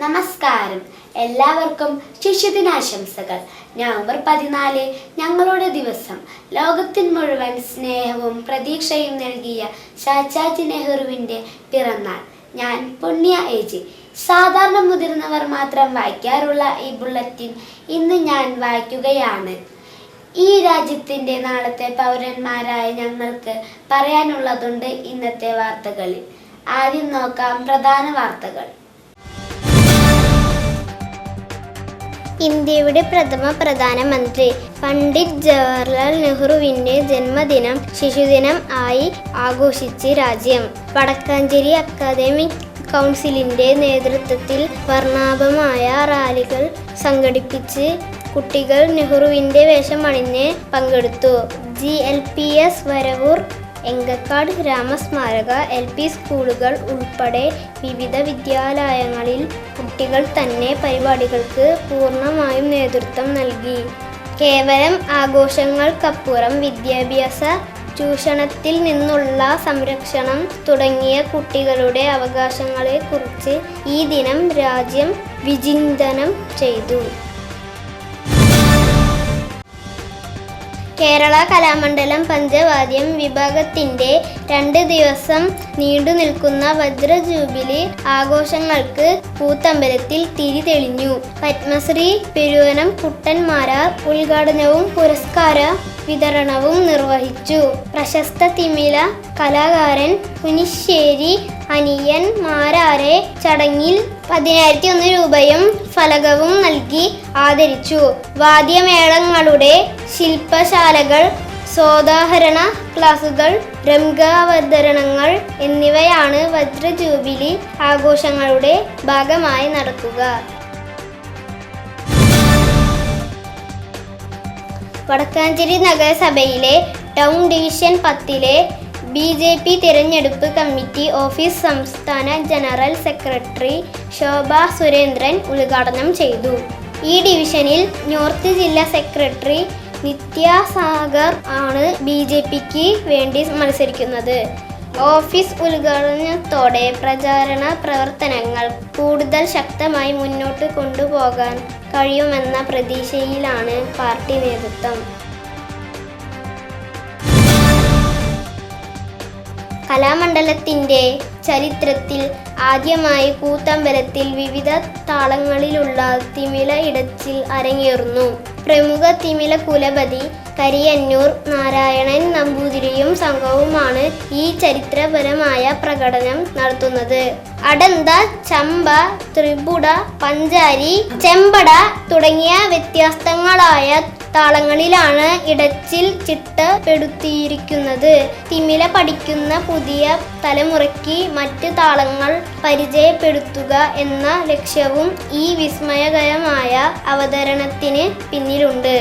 നമസ്കാരം. എല്ലാവർക്കും ശിശുദിനാശംസകൾ. നവംബർ പതിനാല് ഞങ്ങളുടെ ദിവസം. ലോകത്തിന് മുഴുവൻ സ്നേഹവും പ്രതീക്ഷയും നൽകിയ ഷാജാജി നെഹ്റുവിന്റെ പിറന്നാൾ. ഞാൻ പുണ്യ ഏജി. സാധാരണ മുതിർന്നവർ മാത്രം വായിക്കാറുള്ള ഈ ബുള്ളറ്റിൻ ഇന്ന് ഞാൻ വായിക്കുകയാണ്. ഈ രാജ്യത്തിന്റെ നാളത്തെ പൗരന്മാരായ ഞങ്ങൾക്ക് പറയാനുള്ളതുണ്ട് ഇന്നത്തെ വാർത്തകളിൽ. ആദ്യം നോക്കാം പ്രധാന വാർത്തകൾ. ഇന്ത്യയുടെ പ്രഥമ പ്രധാനമന്ത്രി. പണ്ഡിറ്റ് ജവഹർലാൽ നെഹ്റുവിന്റെ ജന്മദിനം ശിശുദിനം ആയി ആഘോഷിച്ച് രാജ്യം. വടക്കാഞ്ചേരി അക്കാദമിക് കൗൺസിലിന്റെ നേതൃത്വത്തിൽ വർണാഭമായ റാലികൾ സംഘടിപ്പിച്ച് കുട്ടികൾ നെഹ്റുവിന്റെ വേഷമണിഞ്ഞ് പങ്കെടുത്തു. G. L. P. S. Varavoor Engakkad ഗ്രാമസ്മാരക L P സ്കൂളുകൾ ഉൾപ്പെടെ വിവിധ വിദ്യാലയങ്ങളിൽ കുട്ടികൾ തന്നെ പരിപാടികൾക്ക് പൂർണമായും നേതൃത്വം നൽകി. കേവലം ആഘോഷങ്ങൾക്കപ്പുറം വിദ്യാഭ്യാസ ചൂഷണത്തിൽ നിന്നുള്ള സംരക്ഷണം തുടങ്ങിയ കുട്ടികളുടെ അവകാശങ്ങളെക്കുറിച്ച് ഈ ദിനം രാജ്യം വിചിന്തനം ചെയ്തു. കേരള കലാമണ്ഡലം പഞ്ചവാദ്യം വിഭാഗത്തിന്റെ രണ്ട് ദിവസം നീണ്ടു നിൽക്കുന്ന വജ്ര ജൂബിലി ആഘോഷങ്ങൾക്ക് കൂത്തമ്പലത്തിൽ തിരി തെളിഞ്ഞു. പത്മശ്രീ പെരുവനം കുട്ടന്മാരാർ ഉദ്ഘാടനവും പുരസ്കാര വിതരണവും നിർവഹിച്ചു. പ്രശസ്ത തിമില കലാകാരൻ കുനിശ്ശേരി അനിയൻ മാരാരെ ചടങ്ങിൽ പതിനായിരത്തി ഒന്ന് രൂപയും ഫലകവും നൽകി ആദരിച്ചു. വാദ്യമേളങ്ങളുടെ ശില്പശാലകൾ സോദാഹരണ ക്ലാസുകൾ രംഗാവതരണങ്ങൾ എന്നിവയാണ് വജ്ര ജൂബിലി ആഘോഷങ്ങളുടെ ഭാഗമായി നടക്കുക. വടക്കാഞ്ചേരി നഗരസഭയിലെ ടൗൺ ഡിവിഷൻ പത്തിലെ ബി ജെ പി തിരഞ്ഞെടുപ്പ് കമ്മിറ്റി ഓഫീസ് സംസ്ഥാന ജനറൽ സെക്രട്ടറി ശോഭ സുരേന്ദ്രൻ ഉദ്ഘാടനം ചെയ്തു. ഈ ഡിവിഷനിൽ നോർത്ത് ജില്ലാ സെക്രട്ടറി നിത്യ സാഗർ ആണ് ബി ജെ പിക്ക് വേണ്ടി മത്സരിക്കുന്നത്. ഓഫീസ് ഉദ്ഘാടനത്തോടെ പ്രചാരണ പ്രവർത്തനങ്ങൾ കൂടുതൽ ശക്തമായി മുന്നോട്ട് കൊണ്ടുപോകാൻ കഴിയുമെന്ന പ്രതീക്ഷയിലാണ് പാർട്ടി നേതൃത്വം. കലാമണ്ഡലത്തിന്റെ ചരിത്രത്തിൽ ആദ്യമായി കൂത്തമ്പലത്തിൽ വിവിധ താളങ്ങളിലുള്ള തിമില ഇടച്ചിൽ അരങ്ങേറുന്നു. പ്രമുഖ തിമില കുലപതി കരിയന്നൂർ നാരായണൻ നമ്പൂതിരിയും സംഘവുമാണ് ഈ ചരിത്രപരമായ പ്രകടനം നടത്തുന്നത്. അടന്ത ചമ്പ ത്രിപുട പഞ്ചാരി ചെമ്പട തുടങ്ങിയ വ്യത്യസ്തങ്ങളായ താളങ്ങളിലാണ് ഇടച്ചിൽ ചിട്ടപ്പെടുത്തിയിരിക്കുന്നത് തിമില പഠിക്കുന്ന പുതിയ തലമുറയ്ക്ക് മറ്റ് താളങ്ങൾ പരിചയപ്പെടുത്തുക എന്ന ലക്ഷ്യവും ഈ വിസ്മയകരമായ അവതരണത്തിന് പിന്നിലുണ്ട്.